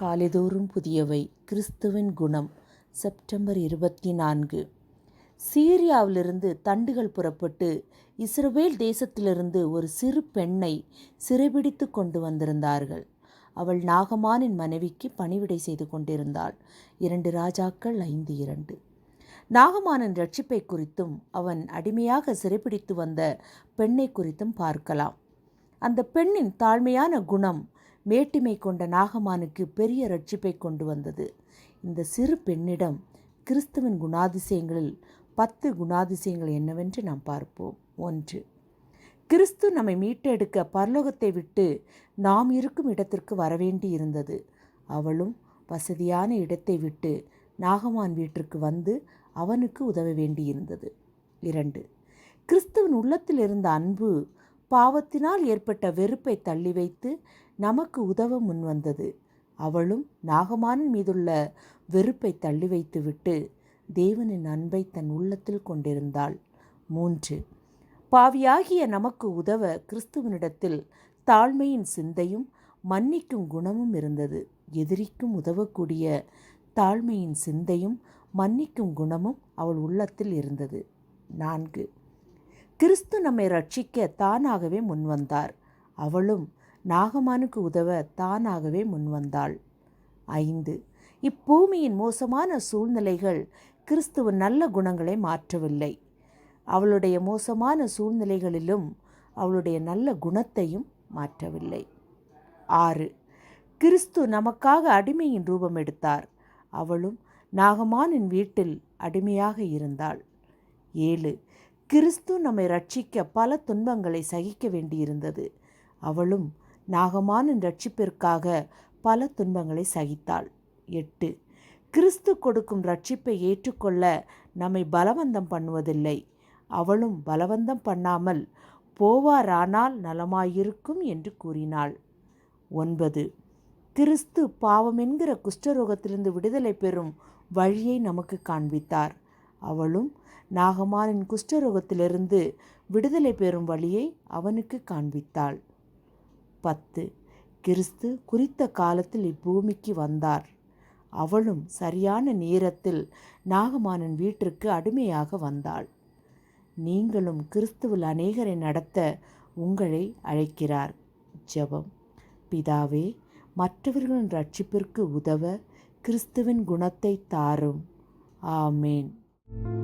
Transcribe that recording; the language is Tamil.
காலைதோறும் புதியவை. கிறிஸ்துவின் குணம். செப்டம்பர் இருபத்தி நான்கு சீரியாவிலிருந்து தண்டுகள் புறப்பட்டு இஸ்ரவேல் தேசத்திலிருந்து ஒரு சிறு பெண்ணை சிறைபிடித்து கொண்டு வந்திருந்தார்கள். அவள் நாகமானின் மனைவிக்கு பணிவிடை செய்து கொண்டிருந்தாள். இரண்டு ராஜாக்கள் ஐந்து இரண்டு. நாகமானின் ரட்சிப்பை குறித்தும் அவன் அடிமையாக சிறைபிடித்து வந்த பெண்ணை குறித்தும் பார்க்கலாம். அந்த பெண்ணின் தாழ்மையான குணம் மேட்டிமை கொண்ட நாகமானுக்கு பெரிய ரட்சிப்பை கொண்டு வந்தது. இந்த சிறு பெண்ணிடம் கிறிஸ்துவின் குணாதிசயங்களில் பத்து குணாதிசயங்கள் என்னவென்று நாம் பார்ப்போம். ஒன்று கிறிஸ்து நம்மை மீட்டெடுக்க பரலோகத்தை விட்டு நாம் இருக்கும் இடத்திற்கு வரவேண்டி இருந்தது. அவளும் வசதியான இடத்தை விட்டு நாகமான் வீட்டிற்கு வந்து அவனுக்கு உதவ வேண்டியிருந்தது. இரண்டு கிறிஸ்துவின் உள்ளத்தில் இருந்த அன்பு பாவத்தினால் ஏற்பட்ட வெறுப்பை தள்ளி வைத்து நமக்கு உதவ முன்வந்தது அவளும் நாகமானின் மீதுள்ள வெறுப்பை தள்ளி வைத்துவிட்டு தேவனின் அன்பை தன் உள்ளத்தில் கொண்டிருந்தாள். மூன்று. பாவியாகிய நமக்கு உதவ கிறிஸ்துவனிடத்தில் தாழ்மையின் சிந்தையும் மன்னிக்கும் குணமும் இருந்தது. எதிரிக்கும் உதவக்கூடிய தாழ்மையின் சிந்தையும் மன்னிக்கும் குணமும் அவள் உள்ளத்தில் இருந்தது. நான்கு. கிறிஸ்து நம்மை ரட்சிக்க தானாகவே முன்வந்தார். அவளும் நாகமானுக்கு உதவ தானாகவே முன்வந்தாள். ஐந்து. இப்பூமியின் மோசமான சூழ்நிலைகள் கிறிஸ்துவின் நல்ல குணங்களை மாற்றவில்லை. அவளுடைய மோசமான சூழ்நிலைகளிலும் அவளுடைய நல்ல குணத்தையும் மாற்றவில்லை. ஆறு. கிறிஸ்து நமக்காக அடிமையின் ரூபம் எடுத்தார். அவளும் நாகமானின் வீட்டில் அடிமையாக இருந்தாள். ஏழு. கிறிஸ்து நம்மை ரட்சிக்க பல துன்பங்களை சகிக்க வேண்டியிருந்தது. அவளும் நாகமானின் ரட்சிப்பிற்காக பல துன்பங்களை சகித்தாள். எட்டு. கிறிஸ்து கொடுக்கும் ரட்சிப்பை ஏற்றுக்கொள்ள நம்மை பலவந்தம் பண்ணுவதில்லை. அவளும் பலவந்தம் பண்ணாமல் போவாரானால் நலமாயிருக்கும் என்று கூறினாள். ஒன்பது. கிறிஸ்து பாவம் என்கிற குஷ்டரோகத்திலிருந்து விடுதலை பெறும் வழியை நமக்கு காண்பித்தார். அவளும் நாகமானின் குஷ்டரோகத்திலிருந்து விடுதலை பெறும் வழியை அவனுக்கு காண்பித்தாள். பத்து. கிறிஸ்து குறித்த காலத்தில் இப்பூமிக்கு வந்தார். அவளும் சரியான நேரத்தில் நாகமானின் வீட்டிற்கு அடிமையாக வந்தாள். நீங்களும் கிறிஸ்துவில் அநேகரை நடத்த உங்களை அழைக்கிறார். ஜெபம். பிதாவே மற்றவர்களின் ரட்சிப்பிற்கு உதவ கிறிஸ்துவின் குணத்தை தாரும். ஆமேன். thank you